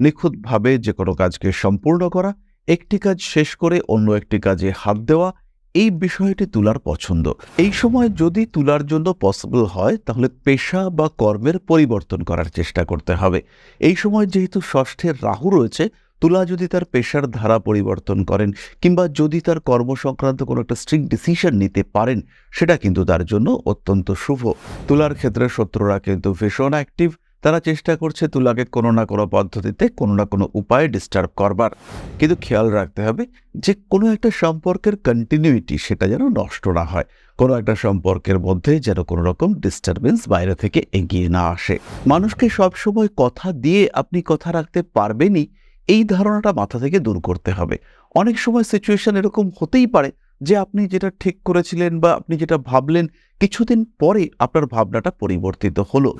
নিখুঁতভাবে যে কোনো কাজকে সম্পূর্ণ করা, একটি কাজ শেষ করে অন্য একটি কাজে হাত দেওয়া, এই বিষয়টি তুলার পছন্দ। এই সময় যদি তুলার জন্য পসিবল হয়, তাহলে পেশা বা কর্মের পরিবর্তন করার চেষ্টা করতে হবে। এই সময় যেহেতু ষষ্ঠের রাহু রয়েছে, তুলা যদি তার পেশার ধারা পরিবর্তন করেন কিংবা যদি তার কর্ম সংক্রান্ত কোনো একটা স্ট্রিক্ট ডিসিশন নিতে পারেন, সেটা কিন্তু তার জন্য অত্যন্ত শুভ। তুলার ক্ষেত্রে শত্রুরা কিন্তু ভীষণ অ্যাক্টিভ তারা চেষ্টা করছে তুলাকে কোনো না কোনো পদ্ধতিতে কোনো না কোনো উপায়ে ডিস্টার্ব করবার। কিন্তু খেয়াল রাখতে হবে যে কোনো একটা সম্পর্কের কন্টিনিউইটি সেটা যেন নষ্ট না হয়। কোনো একটা সম্পর্কের মধ্যে যেন কোনো রকম ডিস্টারবেন্স বাইরে থেকে এগিয়ে না আসে। মানুষকে সবসময় কথা দিয়ে আপনি কথা রাখতে পারবেনই, এই ধারণাটা মাথা থেকে দূর করতে হবে। অনেক সময় সিচুয়েশন এরকম হতেই পারে যে আপনি যেটা ঠিক করেছিলেন বা আপনি যেটা ভাবলেন, কিছুদিন পরে আপনার ভাবনাটা পরিবর্তিত হলো।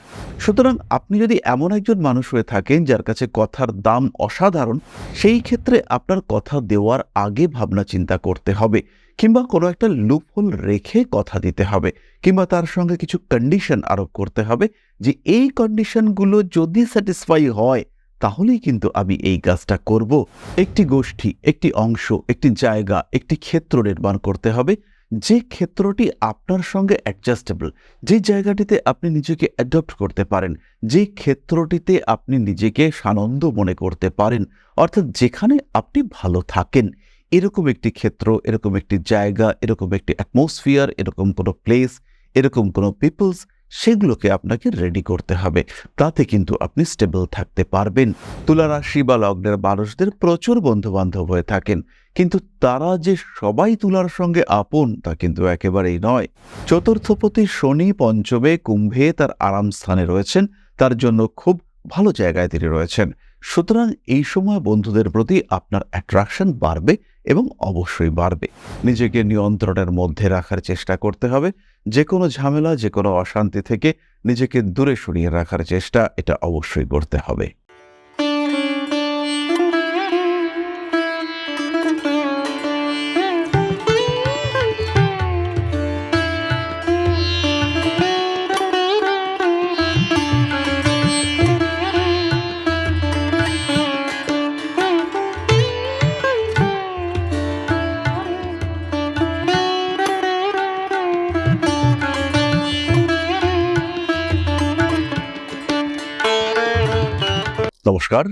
সুতরাং আপনি যদি এমন একজন মানুষ হয়ে থাকেন যার কাছে কথার দাম অসাধারণ, সেই ক্ষেত্রে আপনার কথা দেওয়ার আগে ভাবনা চিন্তা করতে হবে কিংবা কোনো একটা লুপহোল রেখে কথা দিতে হবে কিংবা তার সঙ্গে কিছু কন্ডিশন আরোপ করতে হবে যে এই কন্ডিশনগুলো যদি স্যাটিসফাই হয় তাহলেই কিন্তু আমি এই কাজটা করব। একটি গোষ্ঠী, একটি অংশ, একটি জায়গা, একটি ক্ষেত্র নির্মাণ করতে হবে। যে ক্ষেত্রটি আপনার সঙ্গে অ্যাডজাস্টেবল যে জায়গাটিতে আপনি নিজেকে অ্যাডপ্ট করতে পারেন, যে ক্ষেত্রটিতে আপনি নিজেকে সানন্দ মনে করতে পারেন, অর্থাৎ যেখানে আপনি ভালো থাকেন। এরকম একটি ক্ষেত্র, এরকম একটি জায়গা, এরকম একটি অ্যাটমসফিয়ার এরকম কোনো প্লেস এরকম কোনো পিপলস সেগুলোকে আপনাকে রেডি করতে হবে। তাতে কিন্তু আপনি স্টেবল থাকতে পারবেন। তুলা রাশি বা লগ্নের মানুষদের প্রচুর বন্ধুবান্ধব হয়ে থাকেন। কিন্তু তারা যে সবাই তুলার সঙ্গে আপন, তা কিন্তু একেবারেই নয়। চতুর্থপতি শনি পঞ্চমে কুম্ভে তার আরাম স্থানে রয়েছেন। তার জন্য খুব ভালো জায়গায় তিনি রয়েছেন। সুতরাং এই সময় বন্ধুদের প্রতি আপনার অ্যাট্রাকশন বাড়বে এবং অবশ্যই বাড়বে। নিজেকে নিয়ন্ত্রণের মধ্যে রাখার চেষ্টা করতে হবে। যে কোনো ঝামেলা যে কোনো অশান্তি থেকে নিজেকে দূরে সরিয়ে রাখার চেষ্টা, এটা অবশ্যই করতে হবে। নমস্কার।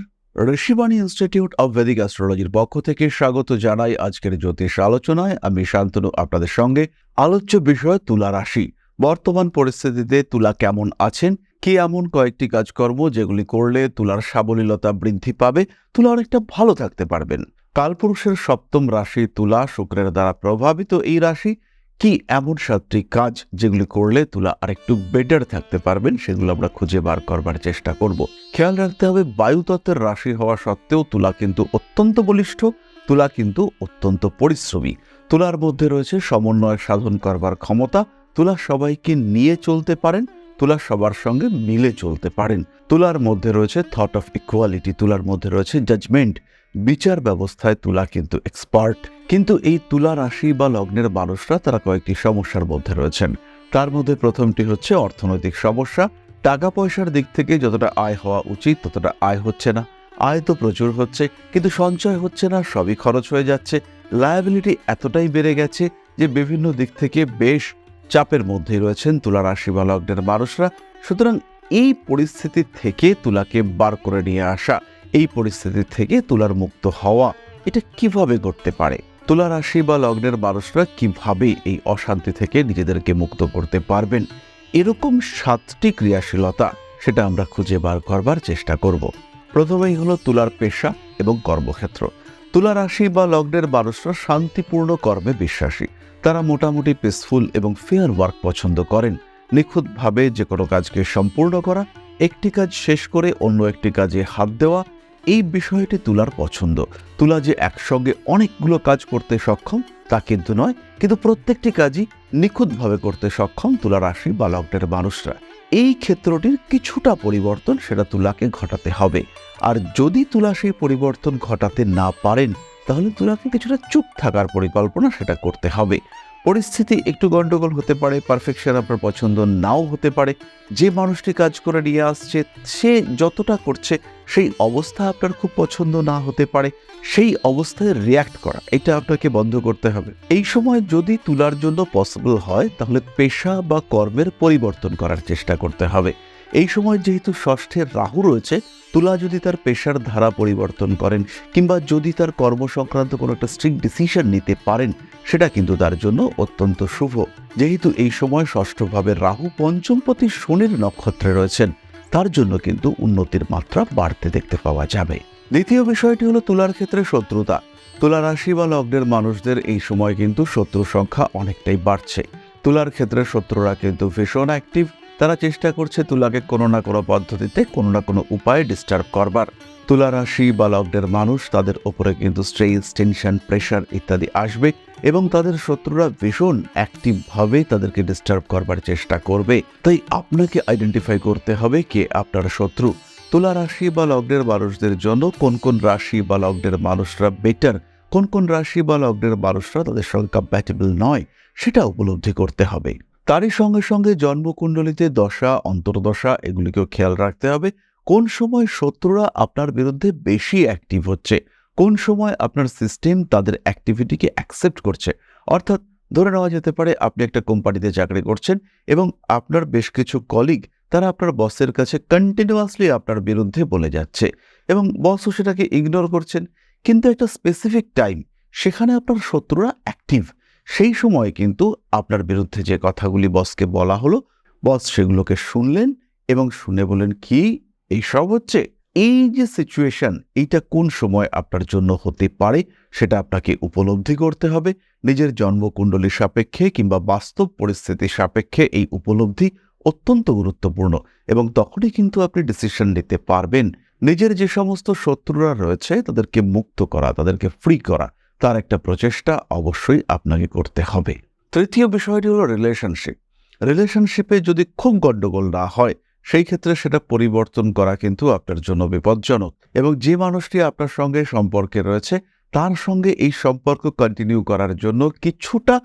ঋষিবাণী ইনস্টিটিউট অব ভেদিক অ্যাস্ট্রোলজির পক্ষ থেকে স্বাগত জানাই আজকের জ্যোতিষ আলোচনায়। আমি শান্তনু, আপনাদের সঙ্গে আলোচ্য বিষয় তুলা রাশি। বর্তমান পরিস্থিতিতে তুলা কেমন আছেন? কি এমন কয়েকটি কাজকর্ম যেগুলি করলে তুলার সাবলীলতা বৃদ্ধি পাবে? তুলা অনেকটা ভালো থাকতে পারবেন। কালপুরুষের সপ্তম রাশি তুলা, শুক্রের দ্বারা প্রভাবিত এই রাশি। কি এমন সাতটি কাজ যেগুলি করলে তুলা আরেকটু বেটার থাকতে পারবেন, সেগুলো আমরা খুঁজে বার করবার চেষ্টা করব। খেয়াল রাখতে হবে বায়ুতত্ত্বের রাশি হওয়া সত্ত্বেও তুলা কিন্তু অত্যন্ত বলিষ্ঠ, তুলা কিন্তু অত্যন্ত পরিশ্রমী। তুলার মধ্যে রয়েছে সমন্বয় সাধন করবার ক্ষমতা, তুলা সবাইকে নিয়ে চলতে পারেন, তুলা সবার সঙ্গে মিলে চলতে পারেন। তুলার মধ্যে রয়েছে থট অফ ইকুয়ালিটি তুলার মধ্যে রয়েছে জাজমেন্ট বিচার ব্যবস্থায় তুলা কিন্তু এক্সপার্ট কিন্তু এই তুলা রাশি বা লগ্নের মানুষরা তারা কয়েকটি সমস্যার মধ্যে রয়েছেন। তার মধ্যে প্রথমটি হচ্ছে অর্থনৈতিক সমস্যা। টাকা পয়সার দিক থেকে যতটা আয় হওয়া উচিত, ততটা আয় হচ্ছে না। আয় তো প্রচুর হচ্ছে, কিন্তু সঞ্চয় হচ্ছে না, সবই খরচ হয়ে যাচ্ছে। লায়াবিলিটি এতটাই বেড়ে গেছে যে বিভিন্ন দিক থেকে বেশ চাপের মধ্যেই রয়েছেন তুলা রাশি বা লগ্নের মানুষরা। সুতরাং এই পরিস্থিতি থেকে তুলাকে বার করে নিয়ে আসা এই পরিস্থিতি থেকে তুলার মুক্ত হওয়া, এটা কীভাবে করতে পারে? তুলা রাশি বা লগ্নের মানুষরা কীভাবে এই অশান্তি থেকে নিজেদেরকে মুক্ত করতে পারবেন? এরকম সাতটি ক্রিয়াশীলতা, সেটা আমরা খুঁজে বার করবার চেষ্টা করব। প্রথমেই হলো তুলার পেশা এবং কর্মক্ষেত্র। তুলা রাশি বা লগ্নের মানুষরা শান্তিপূর্ণ কর্মে বিশ্বাসী। তারা মোটামুটি পিসফুল এবং ফেয়ার ওয়ার্ক পছন্দ করেন। নিখুঁতভাবে যে কোনো কাজকে সম্পূর্ণ করা, একটি কাজ শেষ করে অন্য একটি কাজে হাত দেওয়া এই বিষয়টি তুলার পছন্দ। তুলা যে একসঙ্গে অনেকগুলো কাজ করতে সক্ষম, তা কিন্তু নয়, কিন্তু প্রত্যেকটি কাজই নিখুঁতভাবে করতে সক্ষম তুলা রাশি বা লগ্নের মানুষরা। এই ক্ষেত্রটির কিছুটা পরিবর্তন সেটা তুলাকে ঘটাতে হবে। আর যদি তুলা সেই পরিবর্তন ঘটাতে না পারেন, তাহলে তুলাকে কিছুটা চুপ থাকার পরিকল্পনা সেটা করতে হবে। পরিস্থিতি একটু গন্ডগোল হতে পারে পারফেকশন আপনার পছন্দ নাও হতে পারে। যে মানুষটি কাজ করে নিয়ে আসছে, সে যতটা করছে, সেই অবস্থা আপনার খুব পছন্দ না হতে পারে, সেই অবস্থায় রিয়াক্ট করা, এটা আপনাকে বন্ধ করতে হবে। এই সময় যদি তুলার জন্য পসিবল হয়, তাহলে পেশা বা কর্মের পরিবর্তন করার চেষ্টা করতে হবে। এই সময় যেহেতু ষষ্ঠের রাহু রয়েছে তুলা যদি তার পেশার ধারা পরিবর্তন করেন কিংবা যদি তার কর্ম সংক্রান্ত কোনো একটা স্ট্রিক্ট ডিসিশন নিতে পারেন, সেটা কিন্তু তার জন্য অত্যন্ত শুভ। যেহেতু এই সময় ষষ্ঠভাবে রাহু পঞ্চমপতি শনির নক্ষত্রে রয়েছেন, তার জন্য কিন্তু উন্নতির মাত্রা বাড়তে দেখতে পাওয়া যাবে। দ্বিতীয় বিষয়টি হলো তুলার ক্ষেত্রে শত্রুতা। তুলা রাশি বা লগ্নের মানুষদের এই সময় কিন্তু শত্রু সংখ্যা অনেকটাই বাড়ছে। তুলার ক্ষেত্রে শত্রুরা কিন্তু ভীষণ অ্যাক্টিভ তারা চেষ্টা করছে তুলাকে কোনো না কোনো পদ্ধতিতে, কোনো না কোনো উপায়ে ডিস্টার্ব করবার। তুলা রাশি বা লগ্নের মানুষ তাদের ওপরে কিন্তু স্ট্রেস টেনশন প্রেশার ইত্যাদি আসবে এবং তাদের শত্রুরা ভীষণ অ্যাক্টিভভাবে তাদেরকে ডিস্টার্ব করবার চেষ্টা করবে। তাই আপনাকে আইডেন্টিফাই করতে হবে কে আপনার শত্রু। তুলা রাশি বা লগ্নের মানুষদের জন্য কোন কোন রাশি বা লগ্নের মানুষরা বেটার কোন কোন রাশি বা লগ্নের মানুষরা তাদের সঙ্গে কম্প্যাটেবল নয়, সেটা উপলব্ধি করতে হবে। তারই সঙ্গে সঙ্গে জন্মকুণ্ডলিতে দশা অন্তর্দশা এগুলিকেও খেয়াল রাখতে হবে। কোন সময় শত্রুরা আপনার বিরুদ্ধে বেশি অ্যাক্টিভ হচ্ছে? কোন সময় আপনার সিস্টেম তাদের অ্যাক্টিভিটিকে অ্যাকসেপ্ট করছে? অর্থাৎ ধরে নেওয়া যেতে পারে আপনি একটা কোম্পানিতে চাকরি করছেন এবং আপনার বেশ কিছু কলিগ তারা আপনার বসের কাছে কন্টিনিউয়াসলি আপনার বিরুদ্ধে বলে যাচ্ছে এবং বসও সেটাকে ইগনোর করছেন। কিন্তু একটা স্পেসিফিক টাইম সেখানে আপনার শত্রুরা অ্যাক্টিভ সেই সময় কিন্তু আপনার বিরুদ্ধে যে কথাগুলি বসকে বলা হলো, বস সেগুলোকে শুনলেন এবং শুনে বলেন কি? এইসব হচ্ছে? এই যে সিচুয়েশন এইটা কোন সময় আপনার জন্য হতে পারে? সেটা আপনাকে উপলব্ধি করতে হবে। নিজের জন্মকুণ্ডলী সাপেক্ষে কিংবা বাস্তব পরিস্থিতি সাপেক্ষে এই উপলব্ধি অত্যন্ত গুরুত্বপূর্ণ এবং তখনই কিন্তু আপনি ডিসিশন নিতে পারবেন। নিজের যে সমস্ত শত্রুরা রয়েছে, তাদেরকে মুক্ত করা, তাদেরকে ফ্রি করা তার একটা প্রচেষ্টা অবশ্যই আপনাকে করতে হবে। তৃতীয় বিষয়টি হলো রিলেশনশিপ রিলেশনশিপে যদি খুব গণ্ডগোল না হয়, সেই ক্ষেত্রে সেটা পরিবর্তন করা কিন্তু আপনার জন্য বিপজ্জনক এবং যে মানুষটি আপনার সঙ্গে সম্পর্কে রয়েছে, তার সঙ্গে এই সম্পর্ক কন্টিনিউ করার জন্য কিছুটা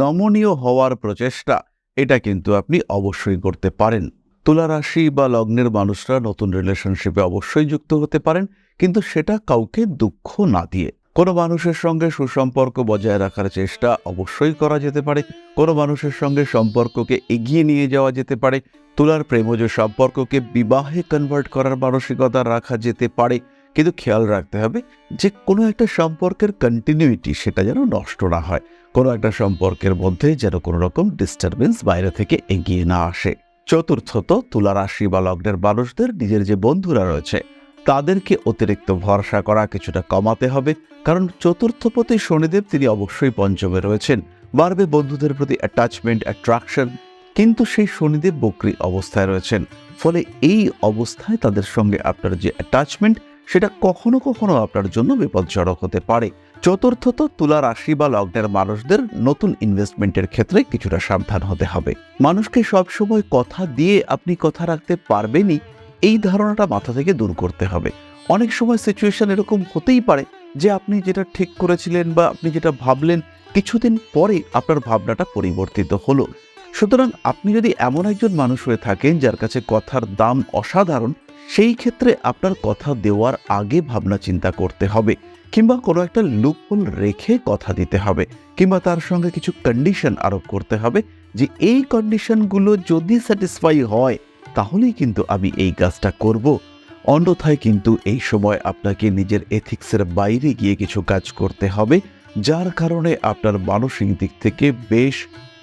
নমনীয় হওয়ার প্রচেষ্টা, এটা কিন্তু আপনি অবশ্যই করতে পারেন। তুলা রাশি বা লগ্নের মানুষরা নতুন রিলেশনশিপে অবশ্যই যুক্ত হতে পারেন, কিন্তু সেটা কাউকে দুঃখ না দিয়ে। কোনো মানুষের সঙ্গে সুসম্পর্ক বজায় রাখার চেষ্টা অবশ্যই করা যেতে পারে। কোনো মানুষের সঙ্গে সম্পর্ককে এগিয়ে নিয়ে যাওয়া যেতে পারে। তুলার প্রেমজ সম্পর্ককে বিবাহে কনভার্ট করার মানসিকতা রাখা যেতে পারে। কিন্তু খেয়াল রাখতে হবে যে কোনো একটা সম্পর্কের কন্টিনিউইটি সেটা যেন নষ্ট না হয়। কোনো একটা সম্পর্কের মধ্যে যেন কোনো রকম ডিস্টারবেন্স বাইরে থেকে এগিয়ে না আসে। চতুর্থত, তুলা রাশি বা লগ্নের মানুষদের নিজের যে বন্ধুরা রয়েছে তাদেরকে অতিরিক্ত ভরসা করা কিছুটা কমাতে হবে, কারণ চতুর্থপতি শনিদেব তিনি অবশ্যই পঞ্চমে রয়েছেন। বাড়বে বন্ধুদের প্রতি অ্যাটাচমেন্ট অ্যাট্রাকশন কিন্তু সেই শনিদেব বক্রী অবস্থায় রয়েছেন। ফলে এই অবস্থায় তাদের সঙ্গে আপনার যে অ্যাটাচমেন্ট সেটা কখনো কখনো আপনার জন্য বিপজ্জনক হতে পারে। চতুর্থত তুলা রাশি বা লগ্নের মানুষদের নতুন ইনভেস্টমেন্টের ক্ষেত্রে কিছুটা সাবধান হতে হবে। মানুষকে সবসময় কথা দিয়ে আপনি কথা রাখতে পারবেনই এই ধারণাটা মাথা থেকে দূর করতে হবে। অনেক সময় সিচুয়েশন এরকম হতেই পারে যে আপনি যেটা ঠিক করেছিলেন বা আপনি যেটা ভাবলেন, কিছুদিন পরে আপনার ভাবনাটা পরিবর্তিত হলো। সুতরাং আপনি যদি এমন একজন মানুষ হয়ে থাকেন যার কাছে কথার দাম অসাধারণ, সেই ক্ষেত্রে আপনার কথা দেওয়ার আগে ভাবনা চিন্তা করতে হবে কিংবা কোনো একটা লুপহোল রেখে কথা দিতে হবে কিংবা তার সঙ্গে কিছু কন্ডিশন আরোপ করতে হবে যে এই কন্ডিশনগুলো যদি স্যাটিসফাই হয় তাহলেই কিন্তু আমি এই কাজটা করব। অন্যথায় কিন্তু এই সময় আপনাকে নিজের এথিক্সের বাইরে গিয়ে কিছু কাজ করতে হবে, যার কারণে আপনার মানসিক দিক থেকে বেশ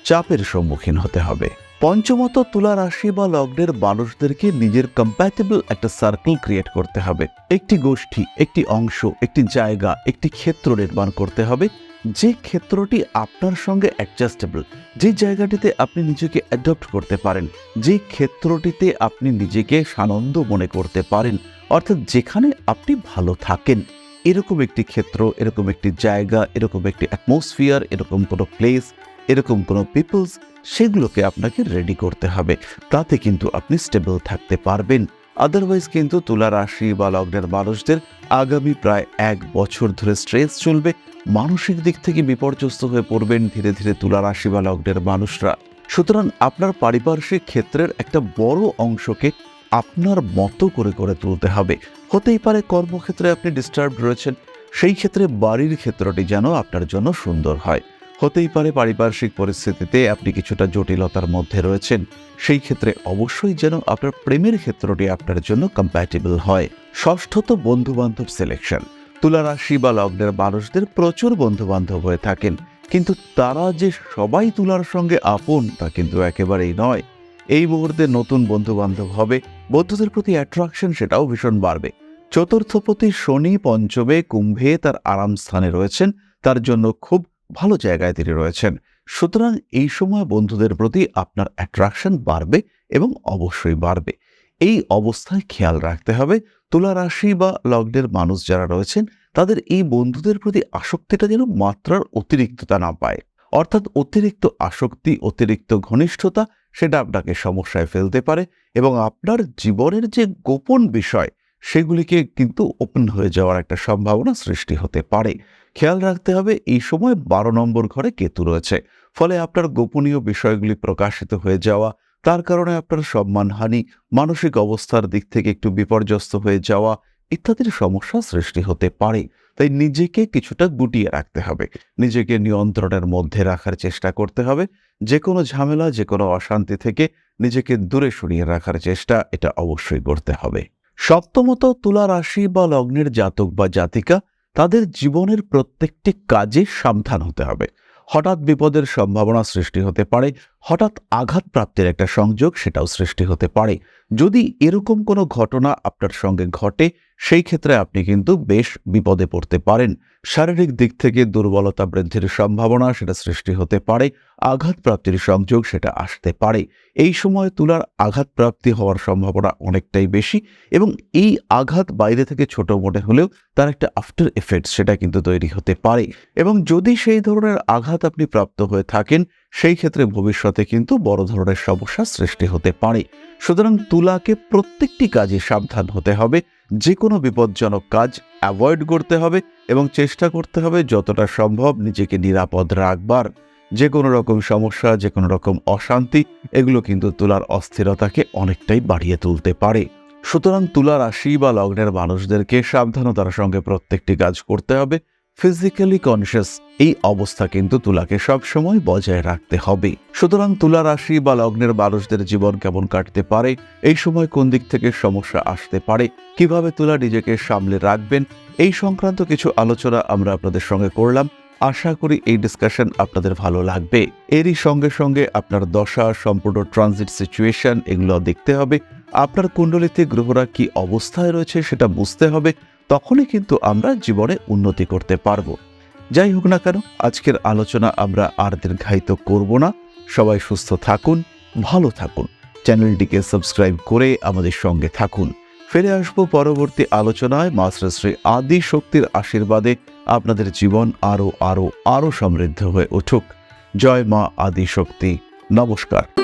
চাপের সম্মুখীন হতে হবে। পঞ্চমত, তুলা রাশি বা লগ্নের মানুষদেরকে নিজের কম্প্যাটেবল একটা সার্কেল ক্রিয়েট করতে হবে। একটি গোষ্ঠী, একটি অংশ, একটি জায়গা, একটি ক্ষেত্র নির্মাণ করতে হবে যে ক্ষেত্রটি আপনার সঙ্গে অ্যাডজাস্টেবল যে জায়গাটিতে আপনি নিজেকে অ্যাডপ্ট করতে পারেন, যে ক্ষেত্রটিতে আপনি নিজেকে সানন্দ মনে করতে পারেন, অর্থাৎ যেখানে আপনি ভালো থাকেন। এরকম একটি ক্ষেত্র, এরকম একটি জায়গা, এরকম একটি অ্যাটমসফিয়ার এরকম কোনো প্লেস এরকম কোনো পিপলস সেগুলোকে আপনাকে রেডি করতে হবে। তাতে কিন্তু আপনি স্টেবল থাকতে পারবেন। আদারওয়াইজ কিন্তু তুলা রাশি বা লগ্নের মানুষদের আগামী প্রায় এক বছর ধরে স্ট্রেস চলবে। মানসিক দিক থেকে বিপর্যস্ত হয়ে পড়বেন ধীরে ধীরে তুলা রাশি বা লগ্নের মানুষরা। সুতরাং আপনার পারিপার্শ্বিক ক্ষেত্রের একটা বড় অংশকে আপনার মতো করে করে তুলতে হবে। হতেই পারে কর্মক্ষেত্রে আপনি ডিস্টার্ব রয়েছেন, সেই ক্ষেত্রে বাড়ির ক্ষেত্রটি যেন আপনার জন্য সুন্দর হয়। হতেই পারে পারিপার্শ্বিক পরিস্থিতিতে আপনি কিছুটা জটিলতার মধ্যে রয়েছেন। সেই ক্ষেত্রে অবশ্যই যেন আপনার প্রেমের ক্ষেত্রটি আপনার জন্য কম্প্যাটেবল হয়। ষষ্ঠত বন্ধু বান্ধব সিলেকশন তুলা রাশি বা লগ্নের মানুষদের প্রচুর বন্ধু বান্ধব হয়ে থাকেন। কিন্তু তারা যে সবাই তুলার সঙ্গে আপন, তা কিন্তু একেবারেই নয়। এই মুহূর্তে নতুন বন্ধু বান্ধব হবে। বন্ধুদের প্রতি অ্যাট্রাকশন সেটাও ভীষণ বাড়বে। চতুর্থপতি শনি পঞ্চমে কুম্ভে তার আরাম স্থানে রয়েছেন। তার জন্য খুব ভালো জায়গায় তিনি রয়েছেন। সুতরাং এই সময় বন্ধুদের প্রতি আপনার অ্যাট্রাকশন বাড়বে এবং অবশ্যই বাড়বে। এই অবস্থায় খেয়াল রাখতে হবে, তুলা রাশি বা লগ্নের মানুষ যারা রয়েছেন, তাদের এই বন্ধুদের প্রতি আসক্তিটা যেন মাত্রার অতিরিক্ততা না পায়। অর্থাৎ অতিরিক্ত আসক্তি, অতিরিক্ত ঘনিষ্ঠতা, সেটা আপনাকে সমস্যায় ফেলতে পারে এবং আপনার জীবনের যে গোপন বিষয় সেগুলিকে কিন্তু ওপেন হয়ে যাওয়ার একটা সম্ভাবনা সৃষ্টি হতে পারে। খেয়াল রাখতে হবে, এই সময় বারো নম্বর ঘরে কেতু রয়েছে। ফলে আপনার গোপনীয় বিষয়গুলি প্রকাশিত হয়ে যাওয়া, তার কারণে আপনার সম্মানহানি, মানসিক অবস্থার দিক থেকে একটু বিপর্যস্ত হয়ে যাওয়া ইত্যাদির সমস্যা সৃষ্টি হতে পারে। তাই নিজেকে কিছুটা গুটিয়ে রাখতে হবে। নিজেকে নিয়ন্ত্রণের মধ্যে রাখার চেষ্টা করতে হবে। যে কোনো ঝামেলা যে কোনো অশান্তি থেকে নিজেকে দূরে সরিয়ে রাখার চেষ্টা, এটা অবশ্যই করতে হবে। সপ্তমত তুলা রাশি বা লগ্নের জাতক বা জাতিকা, তাদের জীবনের প্রত্যেকটি কাজে সাবধান হতে হবে। হঠাৎ বিপদের সম্ভাবনা সৃষ্টি হতে পারে হঠাৎ আঘাত প্রাপ্তির একটা সংযোগ সেটাও সৃষ্টি হতে পারে। যদি এরকম কোনো ঘটনা আপনার সঙ্গে ঘটে, সেই ক্ষেত্রে আপনি কিন্তু বেশ বিপদে পড়তে পারেন। শারীরিক দিক থেকে দুর্বলতা বৃদ্ধির সম্ভাবনা সেটা সৃষ্টি হতে পারে, আঘাতপ্রাপ্তির সংযোগ সেটা আসতে পারে। এই সময় তুলার আঘাতপ্রাপ্তি হওয়ার সম্ভাবনা অনেকটাই বেশি এবং এই আঘাত বাইরে থেকে ছোট মনে হলেও তার একটা আফটার এফেক্ট সেটা কিন্তু তৈরি হতে পারে। এবং যদি সেই ধরনের আঘাত আপনি প্রাপ্ত হয়ে থাকেন সেই ক্ষেত্রে ভবিষ্যতে কিন্তু বড় ধরনের সমস্যা সৃষ্টি হতে পারে। সুতরাং তুলাকে প্রত্যেকটি কাজে সাবধান হতে হবে যে কোনো বিপজ্জনক কাজ অ্যাভয়েড করতে হবে এবং চেষ্টা করতে হবে যতটা সম্ভব নিজেকে নিরাপদ রাখবার। যে কোনো রকম সমস্যা যে কোনো রকম অশান্তি, এগুলো কিন্তু তুলার অস্থিরতাকে অনেকটাই বাড়িয়ে তুলতে পারে। সুতরাং তুলা রাশি বা লগ্নের মানুষদেরকে সাবধানতার সঙ্গে প্রত্যেকটি কাজ করতে হবে ফিজিক্যালি কনসিয়াস এই অবস্থা কিন্তু তুলাকে সবসময় বজায় রাখতে হবে। সুতরাং তুলা রাশি বা লগ্নের মানুষদের জীবন কেমন কাটতে পারে, এই সময় কোন দিক থেকে সমস্যা আসতে পারে, কীভাবে তুলা নিজেকে সামলে রাখবেন, এই সংক্রান্ত কিছু আলোচনা আমরা আপনাদের সঙ্গে করলাম। আশা করি এই ডিসকাশন আপনাদের ভালো লাগবে। এরই সঙ্গে সঙ্গে আপনার দশা, সম্পূর্ণ ট্রানজিট সিচুয়েশন এগুলো দেখতে হবে। আপনার কুণ্ডলিতে গ্রহরা কি অবস্থায় রয়েছে সেটা বুঝতে হবে। তখনই কিন্তু আমরা জীবনে উন্নতি করতে পারব। যাই হোক না কেন, আজকের আলোচনা আমরা আর দীর্ঘায়িত করব না। সবাই সুস্থ থাকুন, ভালো থাকুন। চ্যানেলটিকে সাবস্ক্রাইব করে আমাদের সঙ্গে থাকুন। ফিরে আসব পরবর্তী আলোচনায়। মাস্টার শ্রী আদি শক্তির আশীর্বাদে আপনাদের জীবন আরও আরও আরও সমৃদ্ধ হয়ে উঠুক। জয় মা আদি শক্তি। নমস্কার।